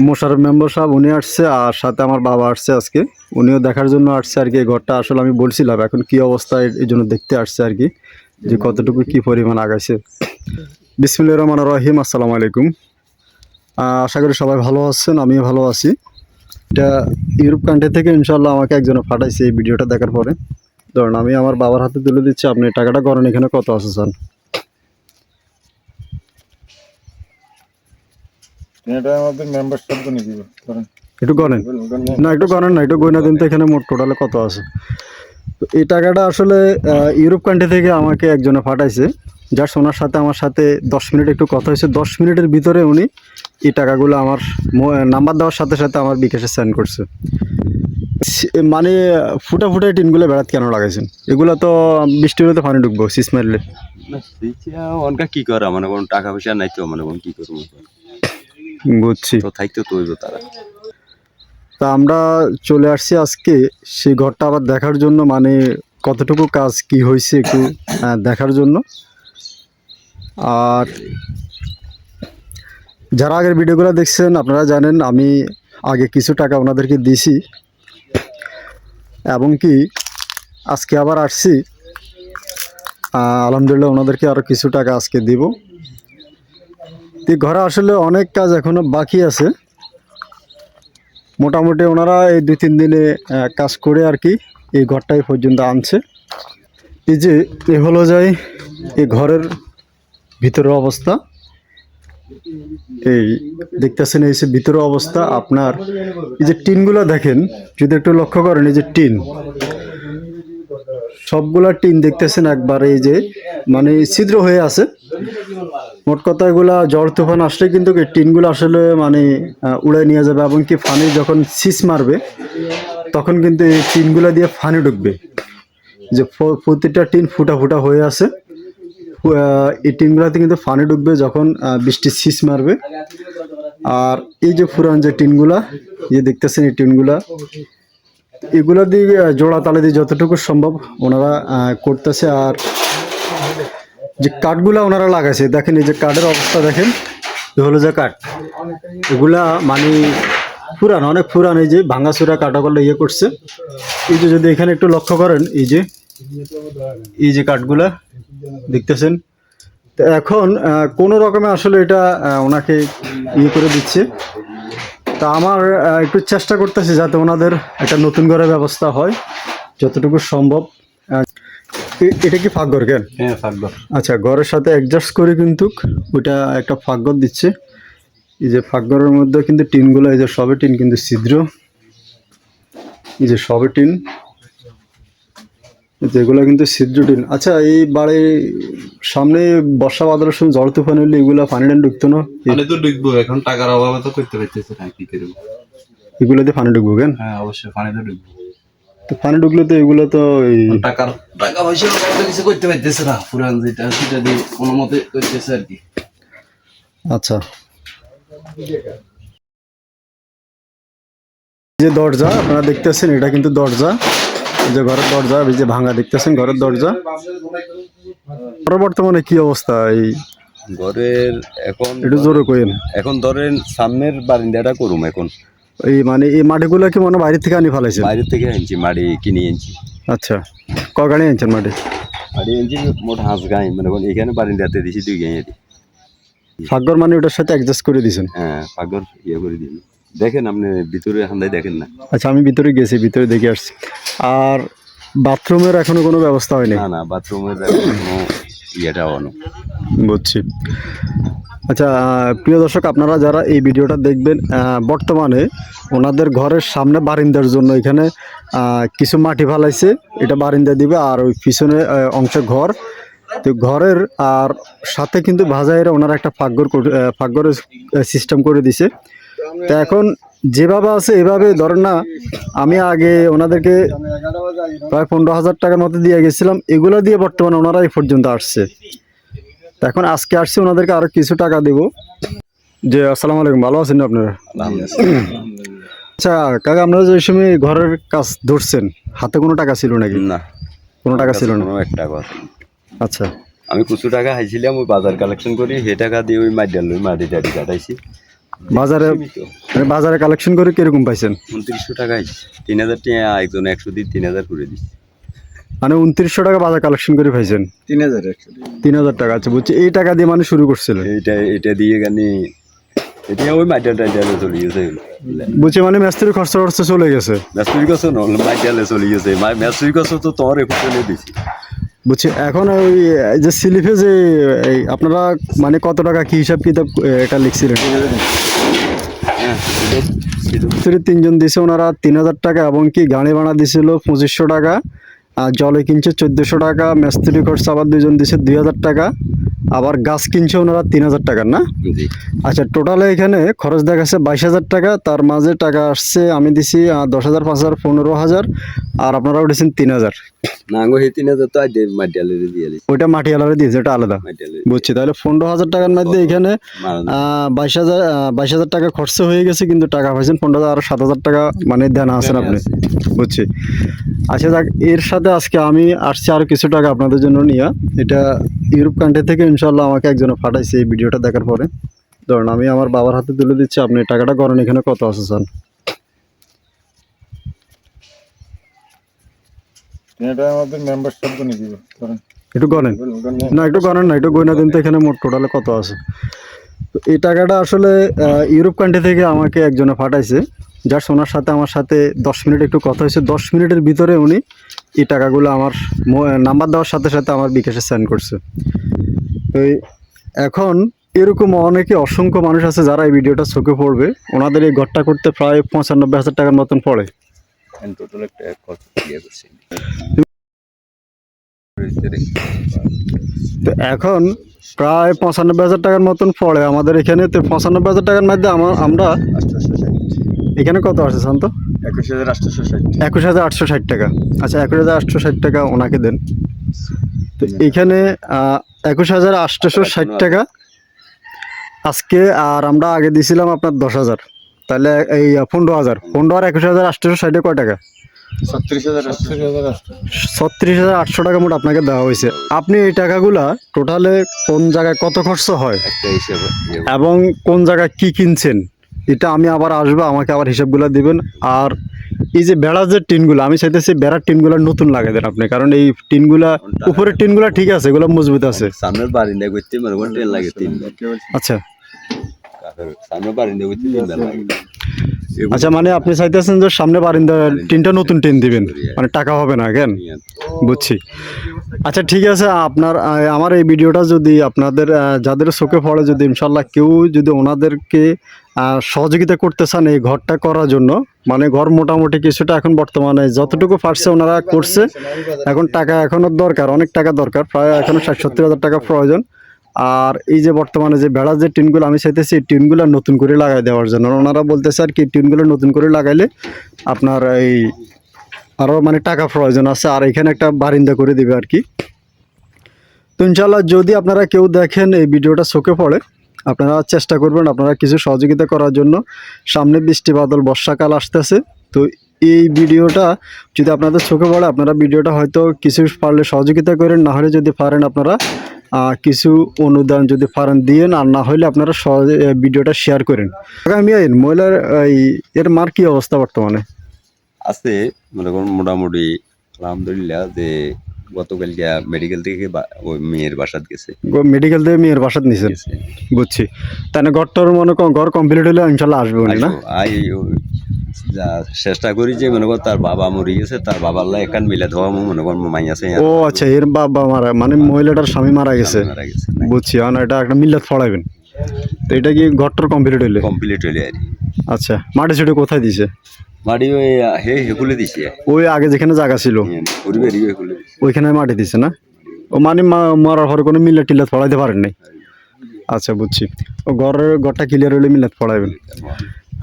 Mosharraf member সাহেব, উনি আসছে আর সাথে আমার বাবা আসছে আজকে। উনিও দেখার জন্য আসছে আর কি। ঘরটা আসলে আমি বলছিলাম, এখন কি অবস্থা এই- জন্য দেখতে আসছে আর কি, যে কতটুকু কি পরিমাণ আগাইছে। বিসমিল্লা রহমান রহিম, আসসালামু আলাইকুম। আশা করি সবাই ভালো আছেন, আমিও ভালো আছি। এটা ইউরোপ কান্ট্রি থেকে ইনশাল্লাহ আমাকে একজনে পাঠাইছে এই ভিডিওটা দেখার পরে। ধরুন আমি আমার বাবার হাতে তুলে দিচ্ছি, আপনি টাকাটা করেন, এখানে কত আছে স্যার? এটা আমাদের মেম্বারশিপ তো নিয়ে করেন একটু করেন না একটু করেন না একটু গয়না দিন তো এখানে মোট টোটালে কত আছে? তো এই টাকাটা আসলে ইউরোপ কান্ট্রি থেকে আমাকে একজনে পাঠাইছে যার ওনার সাথে আমার সাথে দশ মিনিট একটু কথা হয়েছে। দশ মিনিটের ভিতরে উনি এই টাকাগুলো আমার নাম্বার দেওয়ার সাথে সাথে আমার বিকাশে সেন্ড করছে। মানে ফুটা ফুটে টিনগুলো বেড়াত কেন লাগাইছেন? এগুলো তো বৃষ্টি হলে তো পানি ঢুকবো সিস মারলে। কি করা? মানে কোন টাকা পয়সা নাই তো মানে কোন কি করব? বুঝছি। তো থাকতে তো হইব তারা। তা আমরা চলে আসছি আজকে। সেই ঘরটা আবার দেখার জন্য মানে কতটুকু কাজ কি হয়েছে একটু আহ, দেখার জন্য। আর যারা আগের ভিডিওগুলো দেখছেন আপনারা জানেন আমি আগে কিছু টাকা ওনাদেরকে দিছি। এবং কি আজকে আবার আসছি। আলহামদুলিল্লাহ ওনাদেরকে আরও কিছু টাকা আজকে দিব। তো ঘরে আসলে অনেক কাজ এখনও বাকি আছে। মোটামুটি ওনারা এই দুই তিন দিনে কাজ করে আর কি এই ঘরটাই পর্যন্ত আনছে। এই যে এ হলো যায় এই ঘরের ভিতরের অবস্থা। এই দেখতেছেন এই যে ভিতরের অবস্থা আপনার। এই যে টিনগুলো দেখেন, যদি একটু লক্ষ্য করেন, এই যে টিন। সবগুলা টিন দেখতেছেন একবার, এই যে মানে ছিদ্র হয়ে আছে। মোট কথা এগুলা ঝড় তুফান আসলে কিন্তু এই টিনগুলো আসলে মানে উড়ে নিয়ে যাবে এবং কি ফানি যখন সিস মারবে, তখন কিন্তু এই টিনগুলো দিয়ে ফানি ঢুকবে। যে প্রতিটা টিন ফুটা ফুটা হয়ে আছে এই টিনগুলোতে কিন্তু ফানি ঢুকবে যখন বৃষ্টি সিস মারবে। আর এই যে পুরান যে টিনগুলা যে দেখতেছেন এই টিনগুলা এগুলা দিয়ে জোড়া তালে দিয়ে যতটুকু সম্ভব ওনারা করতেছে আর যে কাঠগুলা ওনারা লাগাইছে, দেখেন এই যে কাঠের অবস্থা দেখেন হলো যে কাঠ। এগুলা মানে পুরান, অনেক পুরান, এই যে ভাঙাচুরা কাটাগুলো ইয়ে করছে। এই যে যদি এখানে একটু লক্ষ্য করেন, এই যে এই যে কাঠগুলা দেখতেছেন। এখন কোনো রকমে আসলে এটা ওনাকে ইয়ে করে দিচ্ছে। তা আমার একটু চেষ্টা করতেছি যাতে ওনাদের একটা নতুন ঘরের ব্যবস্থা হয় যতটুকু সম্ভব। এটা কি ফাঁকঘর কেন? হ্যাঁ আচ্ছা ঘরের সাথে অ্যাডজাস্ট করে কিন্তু ওইটা একটা ফাঁকঘর দিচ্ছে। এই যে ফাঁকঘরের মধ্যে কিন্তু টিনগুলো এই যে সবে টিন কিন্তু ছিদ্র। এই যে সবে টিন যেগুলো কিন্তু ছিদ্র টিন আচ্ছা এই বাড়ির সামনে বর্ষা বাদলের সময় ঝড় তুফান হলে এগুলো পানি টান ঢুকতো না? পানি তো ঢুকবো এখন টাকার অভাবে তো করতে পারতেছে না কি করব? এগুলোতে পানি ঢুকবো কেন? হ্যাঁ অবশ্যই পানি তো ডুববো তো পানি ঢুকলে তো এগুলো তো এই টাকার টাকা পয়সা কিছু করতে পারতেছে না পুরান যেটা সেটা দিয়ে কোনো মতে করতেছে আর কি। আচ্ছা। যে দরজা আপনারা দেখতেছেন এটা কিন্তু দরজা। যে ঘরের দরজা এই যে ভাঙা দেখতেছেন ঘরের দরজা। বর্তমানে কি অবস্থা এই? ঘরের এখন একটু জোরে কইেন এখন ধরেন সামনের বারিন্দাটা করুম এখন। এই মানে এই মাটিগুলো কি মনে বাইরে থেকে আনি ফেলাইছেন? বাইরে থেকে আনছি মাটি কিনে আনছি। আচ্ছা। ক গাড়ি আনছেন মাটি? মাড়ি আনছি মোট হাঁস গাই মানে এখন বারিন্দাতে দিছি দুই দিই ফাঁকঘর মানে ওটার সাথে অ্যাডজাস্ট করে দিয়েছেন? হ্যাঁ পাগর ইয়ে করে দিন দেখেন আপনি ভিতরে হান্দাই দেখেন না। আচ্ছা আমি ভিতরে গেছি ভিতরে দেখে আসছি। আর বাথরুমের এখনও কোনো ব্যবস্থা হয়নি? না না বাথরুমের কোনো ইয়েটা অনো বুঝছি। আচ্ছা প্রিয় দর্শক আপনারা যারা এই ভিডিওটা দেখবেন বর্তমানে ওনাদের ঘরের সামনে বারিন্দার জন্য এখানে কিছু মাটি ফালাইছে। এটা বারিন্দা দিবে আর ওই পিছনে অংশে ঘর। তো ঘরের আর সাথে কিন্তু ভাজাইরা ওনারা একটা করে- আহ, সিস্টেম করে দিছে। তো এখন যেভাবে আছে এভাবে ধরেন না আমি আগে ওনাদেরকে প্রায় পনেরো হাজার টাকার মতো দিয়ে গেছিলাম এগুলো দিয়ে বর্তমানে ওনারা এই পর্যন্ত আসছে। তো এখন আজকে আসছি ওনাদেরকে আরও কিছু টাকা দেব। যে আসসালামু আলাইকুম ভালো আছেন আপনারা? আচ্ছা কাকা আপনারা যে সময় ঘরের কাজ ধরছেন হাতে কোনো টাকা ছিল নাকি? না। কোনো টাকা ছিল না? কোনো এক টাকা আচ্ছা। আমি কিছু টাকা হাইছিলাম ওই বাজার কালেকশন করি সে টাকা দিয়ে ওই মাটি ওই মাটি টাটি কাটাইছি। বাজারে মানে বাজারে কালেকশন করে কীরকম পাইছেন? উনত্রিশশো টাকায় তিন হাজার টাকা একজন একশো দিন তিন হাজার করে দিচ্ছি মানে উনত্রিশশো টাকা বাজার কালেকশন করে পাইছেন? তিন হাজার একশো তিন হাজার টাকা আচ্ছা বুঝছি। এই টাকা দিয়ে মানে শুরু করছিল? এইটা এটা দিয়ে গানি এটা ওই মাইটাল টাইটালে চলে গেছে বুঝছি মানে মেস্ত্রির খরচা খরচা চলে গেছে। মেসুরি গছ নহলে মাইটালে চলে গেছে। মেসুরি গছ তো তোর একটু চলে দিছি। বুঝছি এখন ওই যে স্লিপে যে এই আপনারা মানে কত টাকা কি হিসাব কিতাব এটা লিখছিলেন? ছিল মিস্ত্রি তিনজন দিছে ওনারা তিন হাজার টাকা এবং কি গাড়ি ভাড়া দিছিল পঁচিশশো টাকা। আর জলে কিনছে চোদ্দোশো টাকা মিস্ত্রি খরচ আবার দুজন দিছে দুই হাজার টাকা আবার গাছ কিনছে ওনারা তিন হাজার টাকার না? আচ্ছা টোটালে এখানে খরচ দেখাচ্ছে বাইশ হাজার টাকা তার মাঝে টাকা আসছে আমি দিছি দশ হাজার পাঁচ হাজার পনেরো হাজার আর আপনারা উঠেছেন তিন হাজার। ওইটা মাটি দিয়েছে এটা আলাদা। বুঝছি তাহলে পনেরো হাজার টাকার মধ্যে এখানে আহ, বাইশ হাজার বাইশ হাজার টাকা খরচ হয়ে গেছে কিন্তু টাকা পাইছেন পনেরো হাজার আর সাত হাজার টাকা মানে দেন আছেন আপনি। বুঝছি। আচ্ছা যাক এর সাথে আজকে আমি আসছি আরও কিছু টাকা আপনাদের জন্য নিয়ে। এটা ইউরোপ কান্ট্রি থেকে ইনশাল্লাহ আমাকে একজনে পাঠাইছে এই ভিডিওটা দেখার পরে। ধরুন আমি আমার বাবার হাতে তুলে দিচ্ছি আপনি টাকাটা করেন এখানে কত আছে স্যার? একটু গণেন না একটু গণেন না একটু গয়না দিন তো এখানে মোট টোটালে কত আছে। তো এই টাকাটা আসলে ইউরোপ কান্ট্রি থেকে আমাকে একজনে পাঠাইছে। যার ওনার সাথে আমার সাথে দশ মিনিট একটু কথা হয়েছে। দশ মিনিটের ভিতরে উনি এই টাকাগুলো আমার নাম্বার দেওয়ার সাথে সাথে আমার বিকাশে সেন্ড করছে। তো এই- এখন এরকম অনেকে অসংখ্য মানুষ আছে যারা এই ভিডিওটা চোখে পড়বে। ওনাদের এই ঘরটা করতে প্রায় পঁচানব্বই হাজার টাকার মতন পড়ে। তো এখন প্রায় পঁচানব্বই হাজার টাকার মতন পড়ে। আমাদের এখানে তো পঁচানব্বই হাজার টাকার মধ্যে আমার এখানে কত আছে শান্ত? একুশ হাজার আটশোশো ষাট। একুশ হাজার আটশো ষাট টাকা। আচ্ছা একুশ হাজার আটশো ষাট টাকা ওনাকে দেন। তো এখানে একুশ হাজার আটশোশো ষাট টাকা। আজকে আর আমরা আগে দিয়েছিলাম আপনার দশ হাজার। তাহলে এই পনেরো হাজার। পনেরো আর একুশ হাজার আটশোশো ষাটে কয় টাকা? ছত্রিশ হাজার আটশো আটশো টাকা মোট আপনাকে দেওয়া হয়েছে। আপনি এই টাকাগুলা টোটালে কোন জায়গায় কত খরচ হয়? এবং কোন জায়গায় কি কিনছেন? এটা আমি আবার আসব আমাকে আবার হিসাবগুলো দিবেন। আর এই যে বেড়ার যে টিনগুলো আমি চাইতেছি বেড়ার টিনগুলো নতুন লাগাই দেন আপনি কারণ এই টিনগুলা উপরের টিনগুলো ঠিক আছে এগুলো মজবুত আছে। সামনের বারিন্দা করতে মনে লাগে আচ্ছা। সামনের বারিন্দা করতে তিন লাগে। আচ্ছা মানে আপনি চাইতেছেন যে সামনে বারিন্দা টিনটা নতুন টিন দিবেন মানে টাকা হবে না কেন? বুঝছি। আচ্ছা ঠিক আছে আপনার আমার এই ভিডিওটা যদি আপনাদের যাদের চোখে পড়ে যদি ইনশাল্লাহ কেউ যদি ওনাদেরকে সহযোগিতা করতে চান এই ঘরটা করার জন্য মানে ঘর মোটামুটি কিছুটা এখন বর্তমানে যতটুকু পারছে ওনারা করছে এখন টাকা এখনও দরকার অনেক টাকা দরকার প্রায় এখনও ষাট সত্তর হাজার টাকা প্রয়োজন। আর এই যে বর্তমানে যে বেড়ার যে টিনগুলো, আমি চাইতেছি এই টিনগুলো নতুন করে লাগাই দেওয়ার জন্য। ওনারা বলতেছে আর কি, টিনগুলো নতুন করে লাগাইলে আপনার এই আরও মানে টাকা প্রয়োজন আছে, আর এখানে একটা বারিন্দা করে দিবে আর কি। তো ইনশাল্লাহ যদি আপনারা কেউ দেখেন এই ভিডিওটা চোখে পড়ে, আপনারা চেষ্টা করবেন আপনারা কিছু সহযোগিতা করার জন্য। সামনে বৃষ্টি বাদল, বর্ষাকাল আসতেছে, তো এই ভিডিওটা যদি আপনাদের চোখে পড়ে, আপনারা ভিডিওটা হয়তো কিছু পারলে সহযোগিতা করেন, না হলে যদি পারেন আপনারা কিছু অনুদান যদি পারেন দিয়েন আর না হলে আপনারা সহজে ভিডিওটা শেয়ার করেন। আগামী আইন মহিলার এই এর মার কি অবস্থা বর্তমানে? আছে মনে করুন মোটামুটি আলহামদুলিল্লাহ যে গতকাল গিয়া মেডিকেল থেকে ওই মেয়ের বাসাত গেছে। মেডিকেল থেকে মেয়ের বাসাত নিছেন বুঝছি। তাহলে ঘরটার মনে কর ঘর কমপ্লিট হলে ইনশাল্লাহ আসবে না? আই চেষ্টা করি যে মনে কর তার বাবা মরে গেছে তার বাবার লাই একান মিলে ধোয়া মনে কর মাই আছে ও আচ্ছা এর বাবা মারা মানে মহিলাটার স্বামী মারা গেছে বুঝছি আর এটা একটা মিল্লাত ফড়াইবেন তো এটা কি ঘরটার কমপ্লিট হইলে? কমপ্লিট হইলে আর আচ্ছা মাটি ছুটি কোথায় দিছে? মাটি ওই হে হেকুলে দিছি। ওই আগে যেখানে জায়গা ছিল দিছি। ওইখানে মাটি দিছে না? ও মানে মা- মারার পরে কোনো মিল্লাত টিল্লাত ফড়াইতে পারেন নাই আচ্ছা বুঝছি। ও ঘরের ঘরটা ক্লিয়ার হইলে মিল্লাত ফড়াইবেন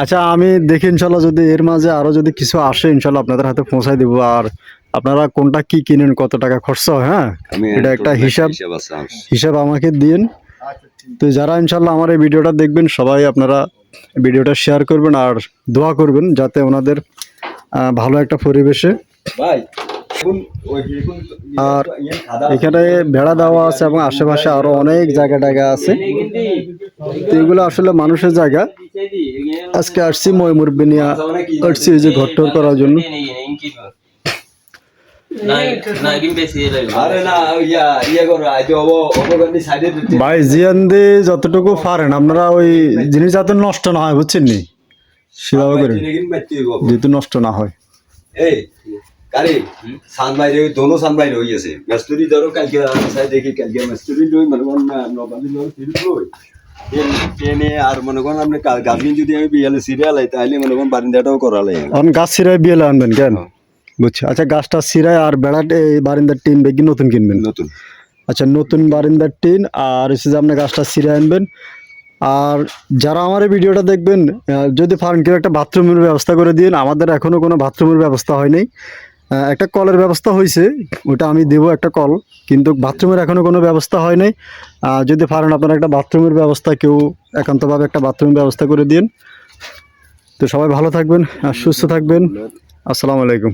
আচ্ছা আমি দেখি ইনশাল্লাহ যদি এর মাঝে আরও যদি কিছু আসে ইনশাল্লাহ আপনাদের হাতে পৌঁছাই দেবো। আর আপনারা কোনটা কি কিনেন কত টাকা খরচ হয়? হ্যাঁ এটা একটা হিসাব হিসাব আমাকে দিন। তো যারা ইনশাল্লাহ আমার এই ভিডিওটা দেখবেন সবাই আপনারা ভিডিওটা শেয়ার করবেন আর দোয়া করবেন যাতে ওনাদের ভালো একটা পরিবেশে আর এখানে ভেড়া দেওয়া আছে এবং আশেপাশে আরও অনেক জায়গা টায়গা আছে। তো এগুলো আসলে মানুষের জায়গা। আজকে আসছি ময়মুর বিনিয়া আসছি যে ঘরটর করার জন্য। ভাই, জিয়ান দিয়ে যতটুকু পারেন, আপনারা ওই জিনিস যাতে নষ্ট না হয়, বুঝছেন নি? সেভাবে যেহেতু নষ্ট না হয়। দেখি, কালকে আর মনে করেন আপনি যদি আমি বিয়ালে সিরিয়াল তাহলে মনে করেন বারিন্দাটাও এখন গাছ আনবেন কেন? বুঝছি। আচ্ছা গাছটা সিরায় আর বেড়াতে এই বারিন্দার টিন বেগি নতুন কিনবেন? নতুন। আচ্ছা নতুন বারিন্দার টিন আর হচ্ছে যে আপনার গাছটা সিরে আনবেন। আর যারা আমার এই ভিডিওটা দেখবেন যদি পারেন কেউ একটা বাথরুমের ব্যবস্থা করে দিন আমাদের এখনও কোনো বাথরুমের ব্যবস্থা হয়নি। একটা কলের ব্যবস্থা হয়েছে, ওটা আমি দেবো একটা কল, কিন্তু বাথরুমের এখনও কোনো ব্যবস্থা হয় নাই। যদি পারেন আপনারা একটা বাথরুমের ব্যবস্থা, কেউ একান্তভাবে একটা বাথরুমের ব্যবস্থা করে দিন। তো সবাই ভালো থাকবেন আর সুস্থ থাকবেন। আসসালামু আলাইকুম।